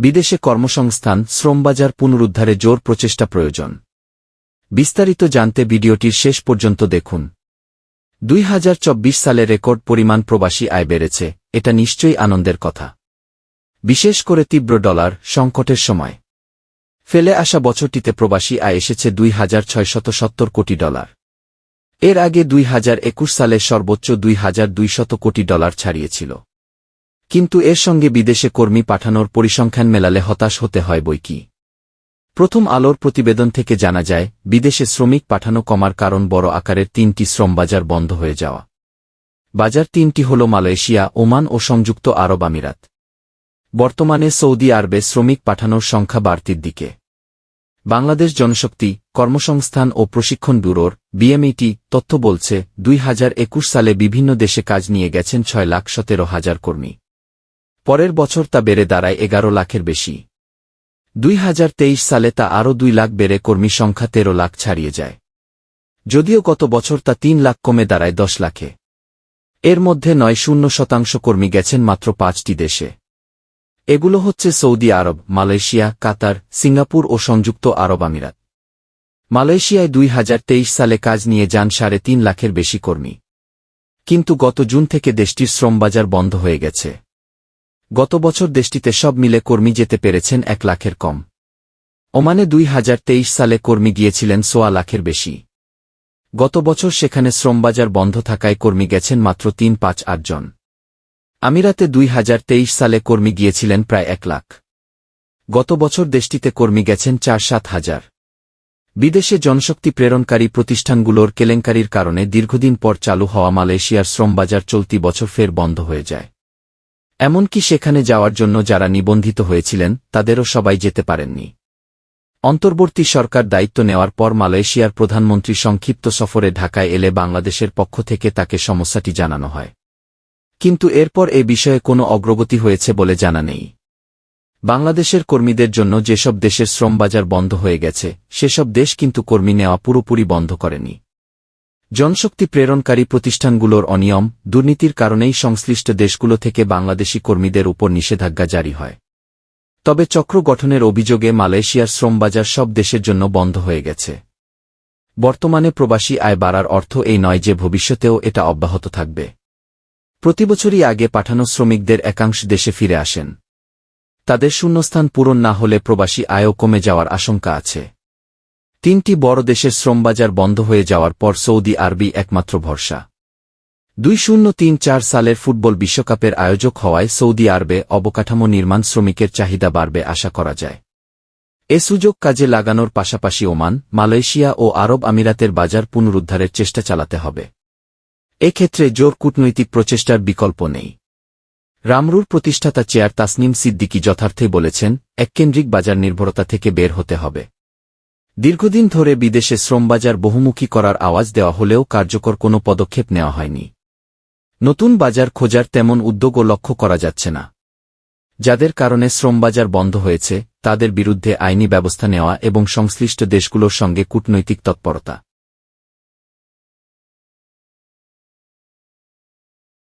বিদেশে কর্মসংস্থান, শ্রমবাজার পুনরুদ্ধারে জোর প্রচেষ্টা প্রয়োজন। বিস্তারিত জানতে ভিডিওটির শেষ পর্যন্ত দেখুন। দুই হাজার চব্বিশ সালে রেকর্ড পরিমাণ প্রবাসী আয় বেড়েছে, এটা নিশ্চয়ই আনন্দের কথা। বিশেষ করে তীব্র ডলার সংকটের সময়। ফেলে আসা বছরটিতে প্রবাসী আয় এসেছে দুই কোটি ডলার। এর আগে দুই হাজার একুশ সালে সর্বোচ্চ দুই কোটি ডলার ছাড়িয়েছিল। কিন্তু এর সঙ্গে বিদেশে কর্মী পাঠানোর পরিসংখ্যান মেলালে হতাশ হতে হয় বই কি? প্রথম আলোর প্রতিবেদন থেকে জানা যায়, বিদেশে শ্রমিক পাঠানো কমার কারণ বড় আকারের তিনটি শ্রমবাজার বন্ধ হয়ে যাওয়া। বাজার তিনটি হল মালয়েশিয়া, ওমান ও সংযুক্ত আরব আমিরাত। বর্তমানে সৌদি আরবে শ্রমিক পাঠানোর সংখ্যা বাড়তির দিকে। বাংলাদেশ জনশক্তি, কর্মসংস্থান ও প্রশিক্ষণ ব্যুরোর, বিএমইটি, তথ্য বলছে, দুই হাজার একুশ সালে বিভিন্ন দেশে কাজ নিয়ে গেছেন ছয় লাখ সতেরো হাজার কর্মী। পরের বছর তা বেড়ে দাঁড়ায় এগারো লাখের বেশি। দুই হাজার তেইশ সালে তা আরও দুই লাখ বেড়ে কর্মী সংখ্যা তেরো লাখ ছাড়িয়ে যায়। যদিও গত বছর তা তিন লাখ কমে দাঁড়ায় দশ লাখে। এর মধ্যে নয় শূন্য শতাংশ কর্মী গেছেন মাত্র পাঁচটি দেশে। এগুলো হচ্ছে Saudi Arab, Malaysia, Qatar, Singapore ও সংযুক্ত আরব আমিরাত। মালয়েশিয়ায় দুই হাজার তেইশ সালে কাজ নিয়ে যান সাড়ে তিন লাখের বেশি কর্মী। কিন্তু গত জুন থেকে দেশটির শ্রমবাজার বন্ধ হয়ে গেছে। গত বছর দেশটিতে সব মিলে কর্মী যেতে পেরেছেন এক লাখের কম। ওমানে দুই হাজার তেইশ সালে কর্মী গিয়েছিলেন সোয়া লাখের বেশি। গত বছর সেখানে শ্রমবাজার বন্ধ থাকায় কর্মী গেছেন মাত্র তিন, পাঁচ আটজন আমিরাতে দুই হাজার তেইশ সালে কর্মী গিয়েছিলেন প্রায় এক লাখ। গত বছর দেশটিতে কর্মী গেছেন চার, সাত হাজার। বিদেশে জনশক্তি প্রেরণকারী প্রতিষ্ঠানগুলোর কেলেঙ্কারির কারণে দীর্ঘদিন পর চালু হওয়া মালয়েশিয়ার শ্রমবাজার চলতি বছর ফের বন্ধ হয়ে যায়। এমনকি সেখানে যাওয়ার জন্য যারা নিবন্ধিত হয়েছিলেন, তাদেরও সবাই যেতে পারেননি। অন্তর্বর্তী সরকার দায়িত্ব নেওয়ার পর মালয়েশিয়ার প্রধানমন্ত্রী সংক্ষিপ্ত সফরে ঢাকায় এলে বাংলাদেশের পক্ষ থেকে তাকে সমস্যাটি জানানো হয়। কিন্তু এরপর এ বিষয়ে কোনো অগ্রগতি হয়েছে বলে জানা নেই। বাংলাদেশের কর্মীদের জন্য যেসব দেশের শ্রমবাজার বন্ধ হয়ে গেছে, সেসব দেশ কিন্তু কর্মী নেওয়া পুরোপুরি বন্ধ করেনি। জনশক্তি প্রেরণকারী প্রতিষ্ঠানগুলোর অনিয়ম, দুর্নীতির কারণেই সংশ্লিষ্ট দেশগুলো থেকে বাংলাদেশি কর্মীদের উপর নিষেধাজ্ঞা জারি হয়। তবে চক্র গঠনের অভিযোগে মালয়েশিয়ার শ্রমবাজার সব দেশের জন্য বন্ধ হয়ে গেছে। বর্তমানে প্রবাসী আয় বাড়ার অর্থ এই নয় যে ভবিষ্যতেও এটা অব্যাহত থাকবে। প্রতিবছরই আগে পাঠানো শ্রমিকদের একাংশ দেশে ফিরে আসেন। তাদের শূন্যস্থান পূরণ না হলে প্রবাসী আয়ও কমে যাওয়ার আশঙ্কা আছে। তিনটি বড় দেশের শ্রমবাজার বন্ধ হয়ে যাওয়ার পর সৌদি আরবি একমাত্র ভরসা। দুই শূন্য তিন চার সালের ফুটবল বিশ্বকাপের আয়োজক হওয়ায় সৌদি আরবে অবকাঠামো নির্মাণ শ্রমিকের চাহিদা বাড়বে আশা করা যায়। এ সুযোগ কাজে লাগানোর পাশাপাশি ওমান, মালয়েশিয়া ও আরব আমিরাতের বাজার পুনরুদ্ধারের চেষ্টা চালাতে হবে। এক্ষেত্রে জোর কূটনৈতিক প্রচেষ্টার বিকল্প নেই। রামরুর প্রতিষ্ঠাতা চেয়ার তাসনিম সিদ্দিকি যথার্থে বলেছেন, এককেন্দ্রিক বাজার নির্ভরতা থেকে বের হতে হবে। দীর্ঘদিন ধরে বিদেশে শ্রমবাজার বহুমুখী করার আওয়াজ দেওয়া হলেও কার্যকর কোনো পদক্ষেপ নেওয়া হয়নি। নতুন বাজার খোঁজার তেমন উদ্যোগও লক্ষ্য করা যাচ্ছে না। যাদের কারণে শ্রমবাজার বন্ধ হয়েছে, তাদের বিরুদ্ধে আইনি ব্যবস্থা নেওয়া এবং সংশ্লিষ্ট দেশগুলোর সঙ্গে কূটনৈতিক তৎপরতা।